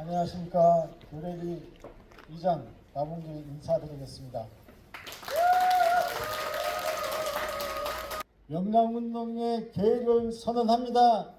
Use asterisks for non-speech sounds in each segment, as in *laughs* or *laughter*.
안녕하십니까 교래리 이장 나봉기 인사드리겠습니다. 영양운동의 계를 선언합니다.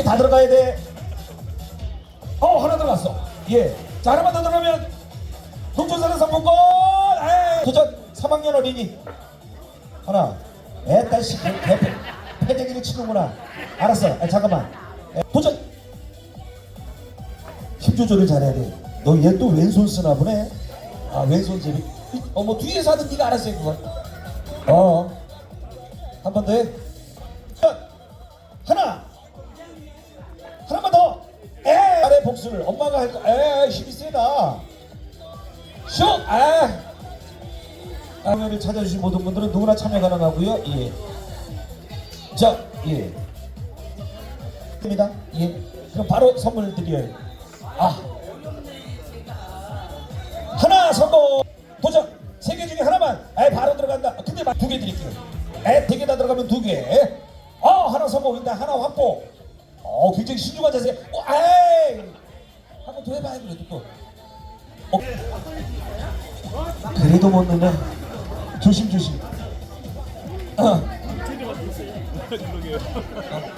두개다 들어가야 돼. 어 하나 들어갔어. 예. 자 하나만 더 들어가면 동천사는 상품권. 에이, 도전 3학년 어린이 하나. 에따 씨 개패 패대기를 치는구나. 알았어. 아, 잠깐만. 에, 도전. 힘 조절을 잘해야 돼. 너 얘 또 왼손 쓰나 보네. 아 왼손 제비. 어뭐 뒤에서 하든 네가 알았어 그건. 어. 한 번 더 해. 복수를 엄마가 할 거. 에 힘이 세다 슛! 아! 공연을 찾아주신 모든 분들은 누구나 참여 가능하고요 예. 자, 예. 입니다. 예. 그럼 바로 선물 드려요. 아. 하나 성공. 도전. 세 개 중에 하나만. 에 바로 들어간다. 근데 두 개 드릴게요. 에, 네 들어가면 두 개. 어, 하나 성공인다. 하나 확보. 어, 굉장히 신중한 자세. 어, 에이. 한번 더 해봐야 그래도 또. 어. 그래도 못 넣으면 조심 조심. 어. 어,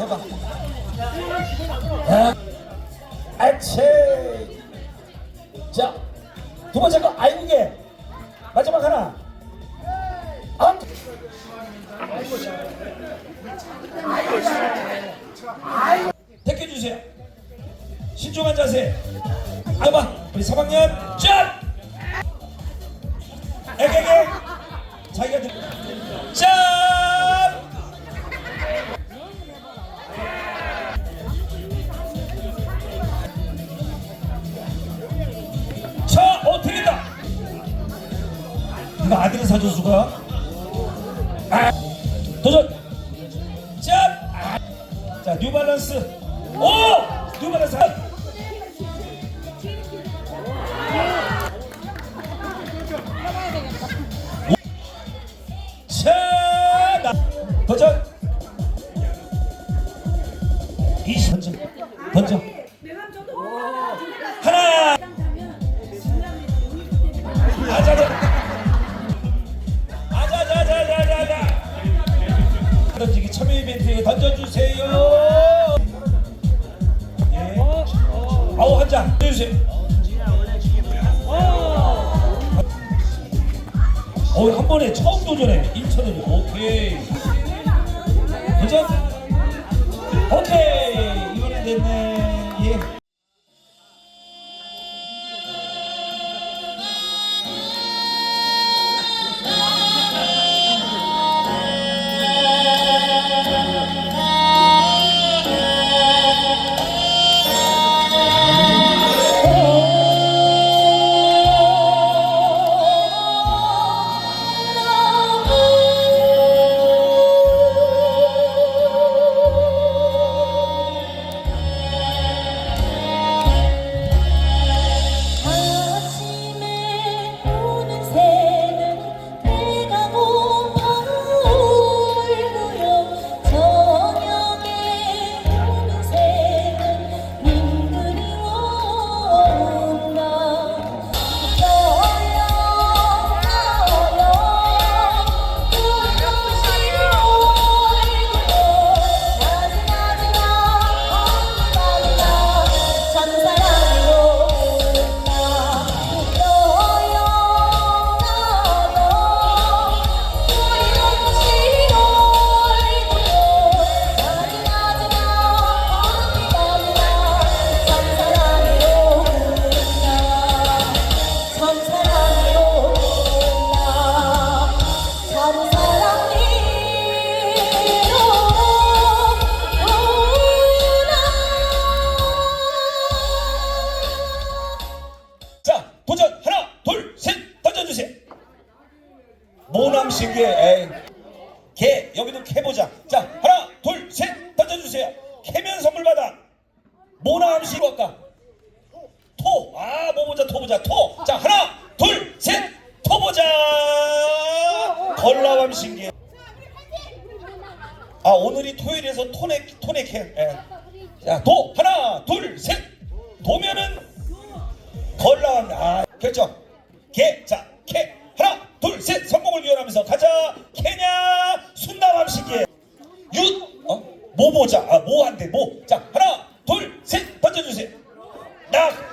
해봐. 아, 아치. 자, 두 번째 거 아이고게. 마지막 하나. 아. 택해 주세요. 신중한 자세. 아봐, 우리 3학년 짠. 에게게. 자기가 들. 짠. 자, 어 되겠다. 이거 아들은 사줘수가. 아, 도전. 짠. 아. 자, 뉴발란스. 오! 뉴발란스. 도전.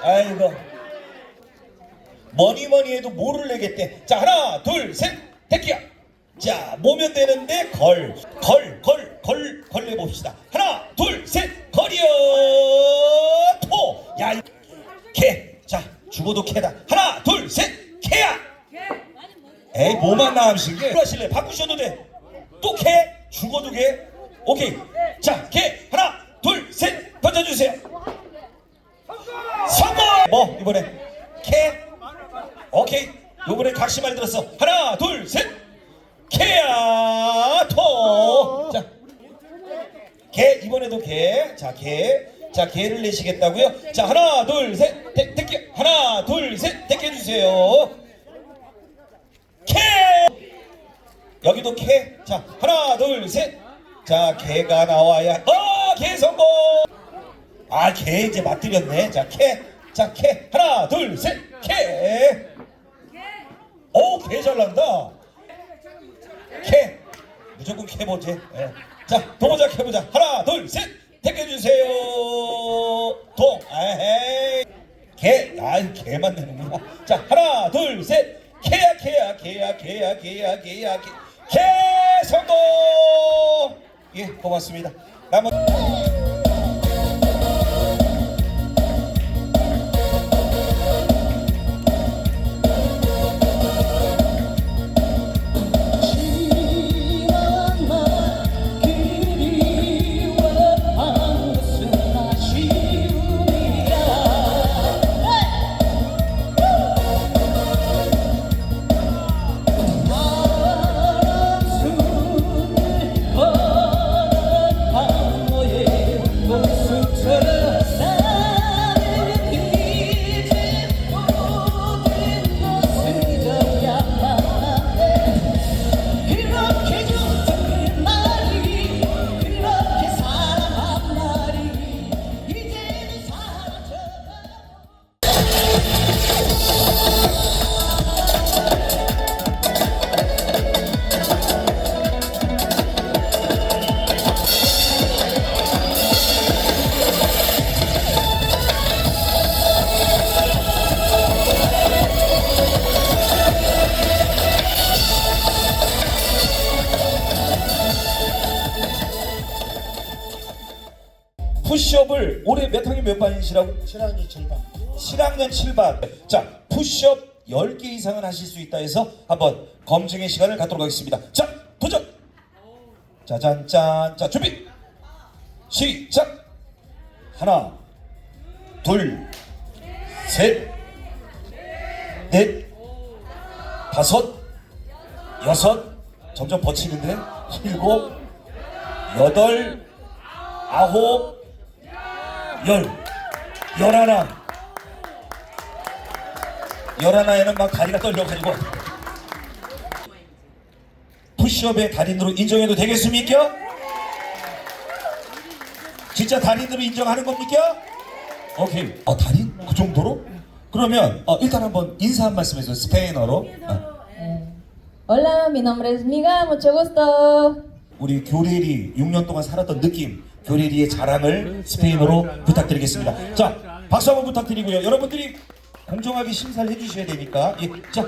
아이고. 뭐니 뭐니 해도 뭐를 내겠대. 자 하나 둘셋. 대기야. 자 모면 되는데 걸 걸 걸 걸걸 내봅시다. 하나 둘 셋. 걸이요. 토야개자 죽어도 캐다. 하나 둘셋. 캐야. 에이 뭐만 나음식 하실래? 바꾸셔도 돼또 캐 죽어도 캐 오케이. 자개. 하나 둘 셋. 던져주세요 성공! 뭐 이번에? 캐 오케이. 이번에 각시말 들었어. 하나 둘셋. 캐야 토자개 이번에도 개자개자 개를 내시겠다고요? 자 하나 둘셋. 택겨 하나 둘셋. 택해 주세요. 캐 여기도 캐자 하나 둘셋자 개가 나와야. 어개 성공 아, 개 이제 맞들렸네. 자, 캐. 자, 캐. 하나, 둘, 셋. 캐. 오, 개 잘난다. 캐. 무조건 캐 보지. 예. 자, 도보자 캐 보자. 하나, 둘, 셋. 택해 주세요. 동. 에헤이. 개. 아, 개만 되는구나. 자, 하나, 둘, 셋. 캐야, 캐야, 캐야, 캐야, 캐야, 캐야, 캐. 개 성공! 예, 고맙습니다. 남은. 반이시라고? 7학년 7반 7학년 7반. 자, 푸시업 10개 이상은 하실 수 있다 해서 한번 검증의 시간을 갖도록 하겠습니다. 자, 도전! 짜잔짠. 자, 준비! 시작! 하나, 둘, 셋, 넷, 다섯, 여섯, 점점 버치는데, 일곱, 여덟, 아홉, 열, 열하나. 열하나에는 막 다리가 떨려가지고 푸시업의 달인으로 인정해도 되겠습니까? 진짜 달인으로 인정하는 겁니까? 오케이. 어 달인? 그 정도로? 그러면 어, 일단 한번 인사 한 말씀 해주세요. 스페인어로. 어. Hola, mi nombre es Miga, mucho gusto. 우리 교리리 6년 동안 살았던 느낌 교리리의 자랑을 스페인어로 부탁드리겠습니다. 자 박수 한번 부탁드리고요. 여러분들이 공정하게 심사를 해주셔야 되니까 예, 자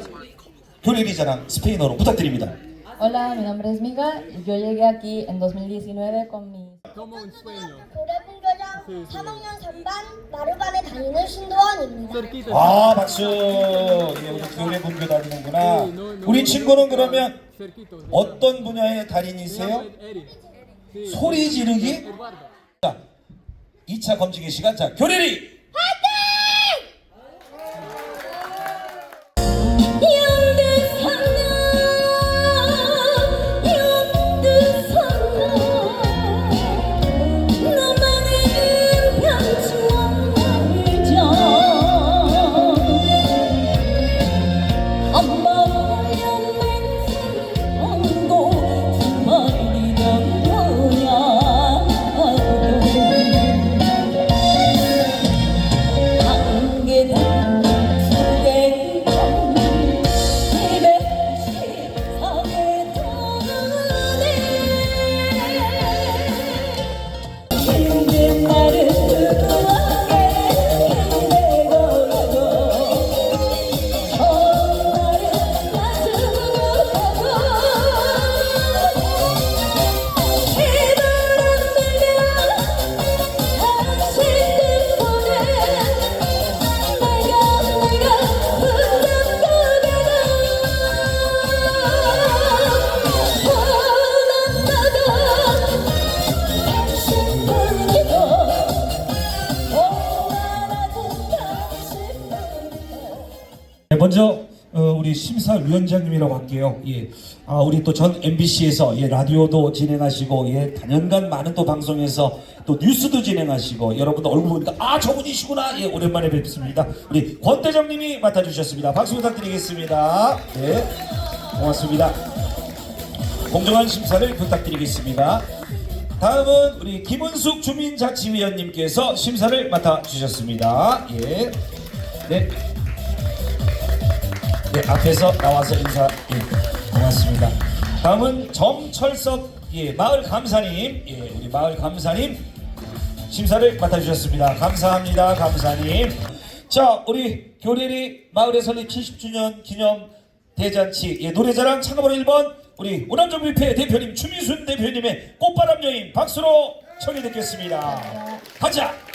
교리리 자랑 스페인어로 부탁드립니다. Hola, mi nombre es Miga y yo llegué aquí en 2019 con mi... 고래분교장 3학년 3반 마루반에 다니는 신도원입니다. 아 박수. 예, 우리 교리 분교 다니는구나. 우리 친구는 그러면 어떤 분야의 달인이세요? 소리 지르기? 자, 2차 검증의 시간. 자, 교리리 심사위원장님이라고 할게요. 예. 아, 우리 또 전 MBC에서 예, 라디오도 진행하시고 예, 단연간 많은 또 방송에서 또 뉴스도 진행하시고 여러분들 얼굴 보니까 아, 저분이시구나. 예, 오랜만에 뵙습니다. 우리 권대정님이 맡아 주셨습니다. 박수 부탁드리겠습니다. 네. 고맙습니다. 공정한 심사를 부탁드리겠습니다. 다음은 우리 김은숙 주민자치위원님께서 심사를 맡아 주셨습니다. 예. 네. 네, 앞에서 나와서 인사 예, 고맙습니다. 다음은 정철섭 예, 마을 감사님, 예, 우리 마을 감사님 심사를 맡아주셨습니다. 감사합니다, 감사님. 자, 우리 교례리 마을의 설립 70주년 기념 대잔치 예, 노래자랑 참가번호 1번 우리 오남정뷔페 대표님 추미순 대표님의 꽃바람 여인 박수로 청해 듣겠습니다. 가자.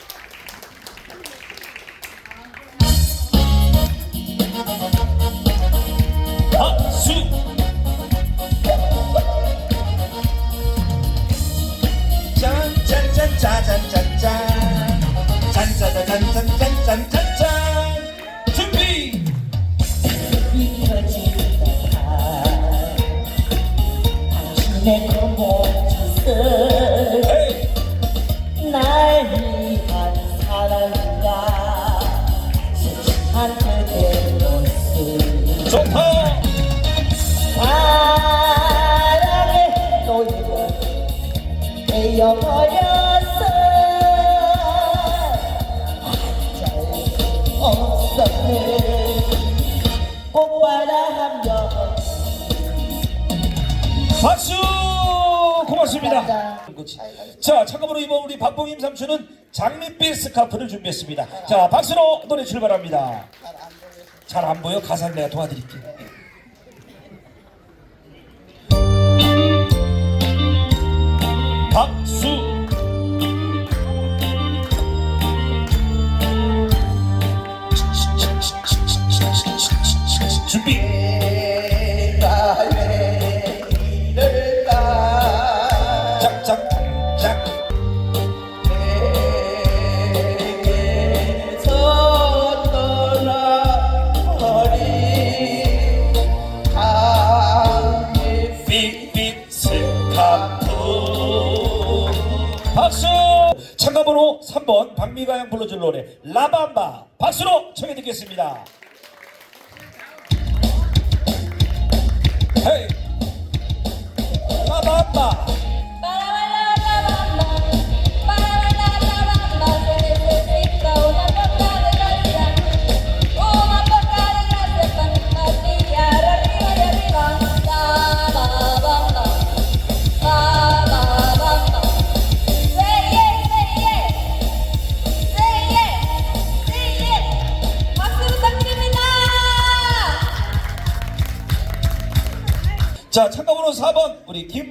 박수. 준비 그몸 박수! 고맙습니다. 자 잠깐만요 이번 우리 박봉임 삼촌은 장밋빛 스카프를 준비했습니다. 자 박수로 노래 출발합니다. 잘 안 보여? 가사 내가 도와드릴게. 박수 6번 박미가 형 불러준 노래 라밤바 박수로 청해 듣겠습니다.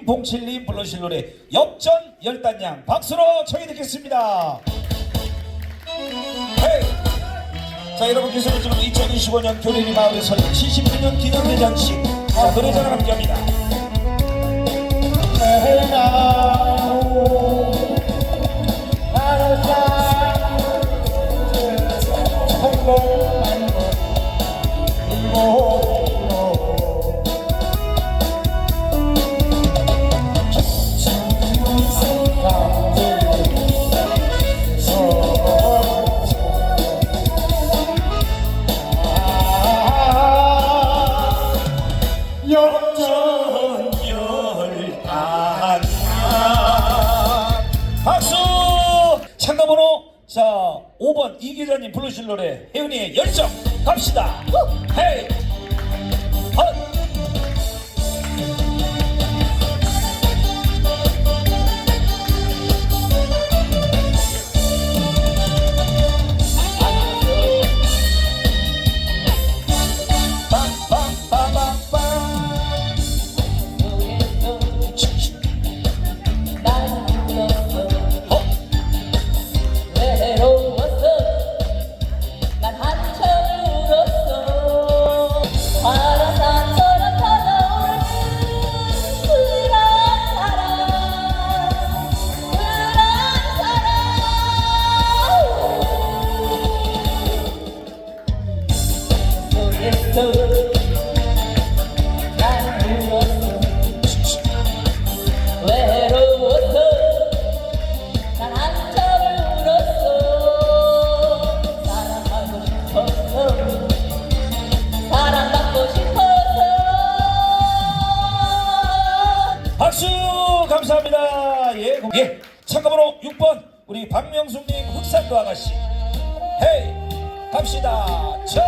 1607님 불러주실 노래 역전 열단양 박수로 청해 듣겠습니다 헤이. 자 여러분께서는 지금 2025년 교련이 마을에서 70주년 기념대장식. 아, 노래자랑 함께 외로웠어 난 한참을 울었어. 사랑받고 싶었어 사랑받고 싶었어 박수 감사합니다. 예, 고... 예. 참가번호 6번 우리 박명숙님 흑산도 아가씨. 헤이 갑시다. 첫.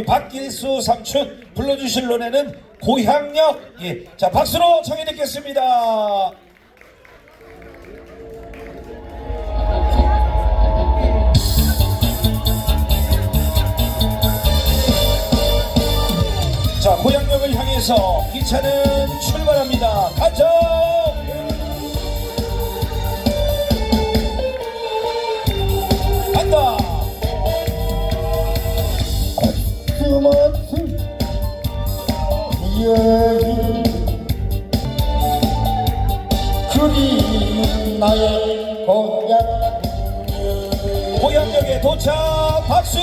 우리 박길수 삼촌 불러주실 노래는 고향역. 예. 자, 박수로 청해 듣겠습니다. 자, 고향역을 향해서 기차는 출발합니다. 가자! 도착 박수!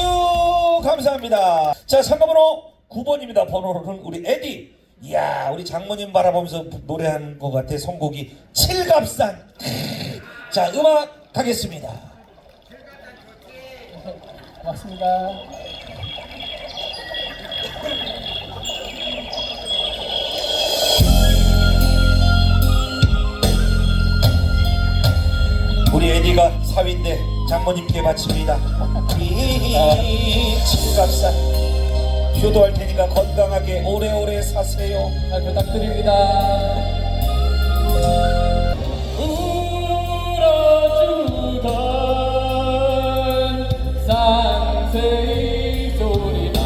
감사합니다. 자 상가번호 9번입니다. 번호는 우리 에디. 이야 우리 장모님 바라보면서 부- 노래한 것 같아. 선곡이 칠갑산. *laughs* 자 음악 가겠습니다. 고맙습니다. 우리 에디가 사위인데 장모님께 바칩니다. 이 칠갑산 효도할 테니까 건강하게 오래오래 사세요. 잘 부탁드립니다. 상세의 소리만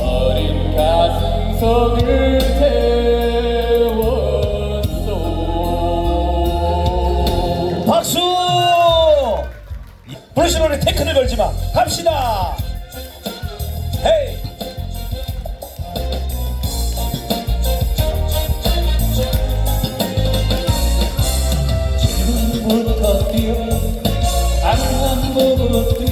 어린 가슴 테크를 걸지 마. 갑시다. 헤이. 지금부터 뛰어. 보고 뛰어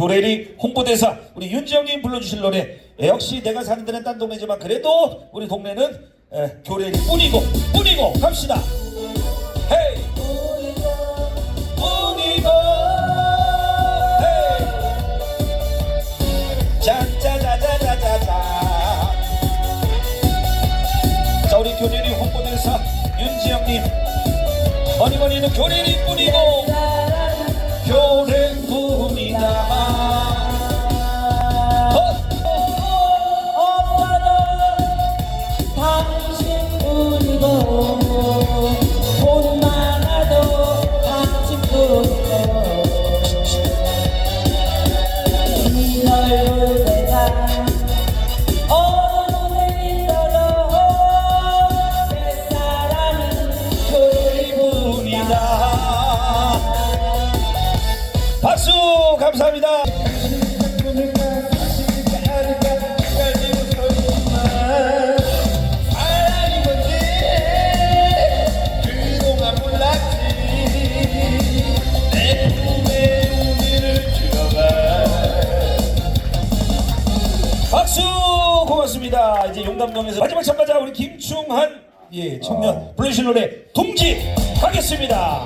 교래리 홍보대사 우리 윤지영님 불러주실 노래. 예, 역시 내가 사는 데는 딴 동네지만 그래도 우리 동네는 예, 교래리 뿐이고 뿐이고 갑시다. 헤이! 뿐이고 헤이! 짜짜자자자자자. 자 우리 교래리 홍보대사 윤지영님. 머니머니는 교래리 뿐이고 갑니다. 이제 용담동에서 마지막 참가자 우리 김충한 예 청년 어. 불러주신 노래 동지 하겠습니다.